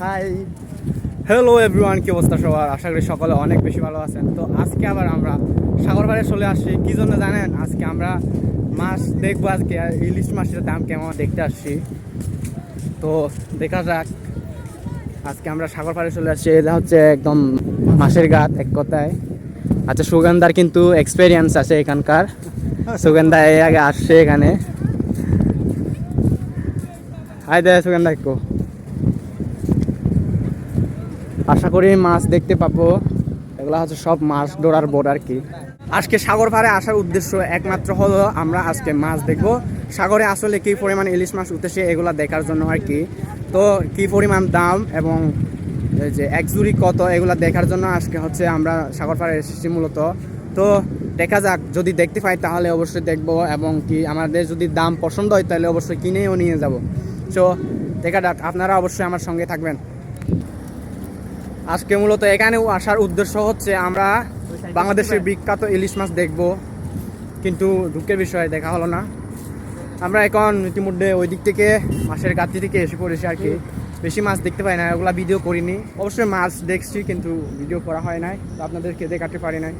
Hi hello everyone কি অবস্থা সবার? আশা করি সকলে অনেক বেশি ভালো আছেন। তো আজকে আবার আমরা সাগর পাড়ে চলে আসছি। কি জন্য জানেন? আজকে আমরা মাছ দেখব আজকে। ইলিশ মাছের দাম কেমন দেখতে আসছি। তো দেখা যাক। আজকে আমরা সাগর পাড়ে চলে আসছি। এটা হচ্ছে একদম মাছের গাত এক কথায়। আচ্ছা সুগন্ধার কিন্তু এক্সপেরিয়েন্স আছে এখানকার। সুগন্ধা এই আগে আসছে এখানে। হাই দে সুগন্ধা একটু আশা করি মাছ দেখতে পাবো। এগুলো হচ্ছে সব মাছ ধরার বোর্ড আর কি। আজকে সাগর পাড়ে আসার উদ্দেশ্য একমাত্র হলো আমরা আজকে মাছ দেখব। সাগরে আসলে কি পরিমাণ ইলিশ মাছ উঠেছে এগুলো দেখার জন্য আর কি। তো কি পরিমাণ দাম এবং যে এক জুড়ি কত এগুলো দেখার জন্য আজকে হচ্ছে আমরা সাগর পাড়ে এসেছি মূলত। তো দেখা যাক, যদি দেখতে পাই তাহলে অবশ্যই দেখব এবং কি আমাদের যদি দাম পছন্দ হয় তাহলে অবশ্যই কিনেও নিয়ে যাব। সো দেখা যাক, আপনারা অবশ্যই আমার সঙ্গে থাকবেন। আজকে মূলত এখানেও আসার উদ্দেশ্য হচ্ছে আমরা বাংলাদেশের বিখ্যাত ইলিশ মাছ দেখব কিন্তু দুঃখের বিষয়ে দেখা হলো না। আমরা এখন ইতিমধ্যে ওই দিক থেকে মাছের গাতি থেকে এসে পড়েছি আর কি। বেশি মাছ দেখতে পাই না ওগুলা ভিডিও করিনি। অবশ্যই মাছ দেখছি কিন্তু ভিডিও করা হয় নাই তো আপনাদেরকে দেখাতে পারি নাই।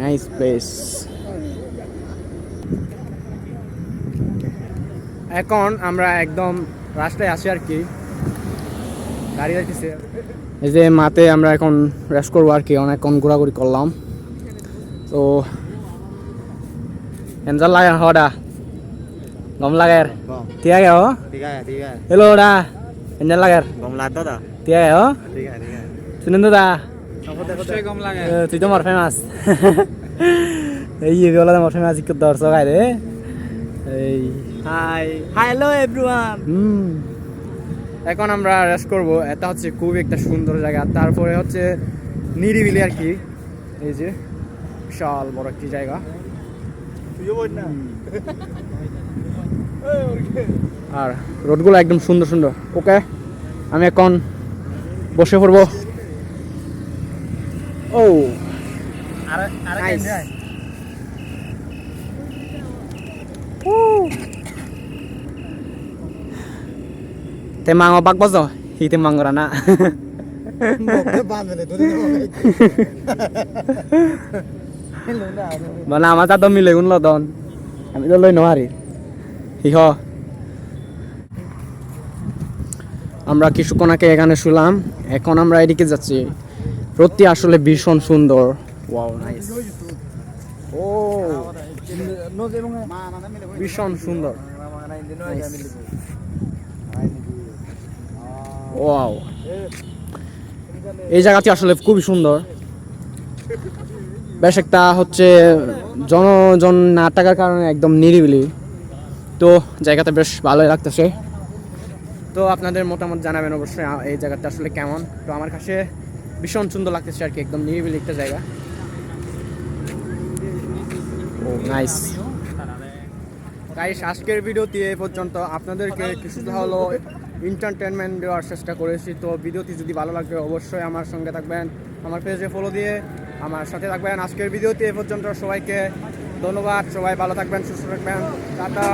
নাইস প্লেস এখন আমরা একদম রাস্তায় আছি আর কি। গাড়ি যাইতেছে এই যে মাতে আমরা এখন রেস্ট করব আর কি অনেকক্ষণ ঘোরাঘুরি করলাম। তো এনজাল লাগে হডা গম লাগে ঠিক আছে ঠিক হ্যালো ডা এনজাল লাগে গম লাগতো ও ঠিক আছে ঠিক শুনেন তো দা তুই তো মোর ফেমাস এই এগুলো মোর ফেমাস দর্শক আয় রে এই। হাই হ্যালো এভরিওয়ান হুম এখন আমরা রেস্ট করব। এটা হচ্ছে খুব একটা সুন্দর জায়গা। তারপরে হচ্ছে নিরিবিলি আর কি। এই যে বিশাল বড় একটি জায়গা। আর রোডগুলো একদম সুন্দর সুন্দর। ওকে আমি এখন বসে পড়ব। ও আর আর মাঙ্গরা না বকতে বাঁধলে তুই মানে আমার তা তো মিলে গুণ লদন আমি তো লই নোৱাৰি সিহ আমরা কিছুক্ষণ আগে এখানে শুলাম এখন আমরা এদিকে যাচ্ছি রোদটি আসলে ভীষণ সুন্দর ওয়াও নাইস ও ভীষণ সুন্দর ওয়াও এই জায়গাটি আসলে খুবই সুন্দর। বেশ একটা হচ্ছে জনজন না থাকার কারণে একদম নিরিবিলি। তো জায়গাটা বেশ ভালোই লাগতেছে। তো আপনাদের মতামত জানাবেন অবশ্যই এই জায়গাটা আসলে কেমন? তো আমার কাছে ভীষণ সুন্দর লাগতেছে আর কি, একদম নিরিবিলি একটা জায়গা। ও নাইস গাইস আজকের ভিডিওটি এই পর্যন্ত। আপনাদেরকে কিছুটা হলো এন্টারটেনমেন্ট দেওয়ার চেষ্টা করেছি। তো ভিডিওটি যদি ভালো লাগে, অবশ্যই আমার সঙ্গে থাকবেন, আমার পেজে ফলো দিয়ে আমার সাথে থাকবেন। আজকের ভিডিওটি এ পর্যন্ত। সবাইকে ধন্যবাদ। সবাই ভালো থাকবেন, সুস্থ থাকবেন। টাটা।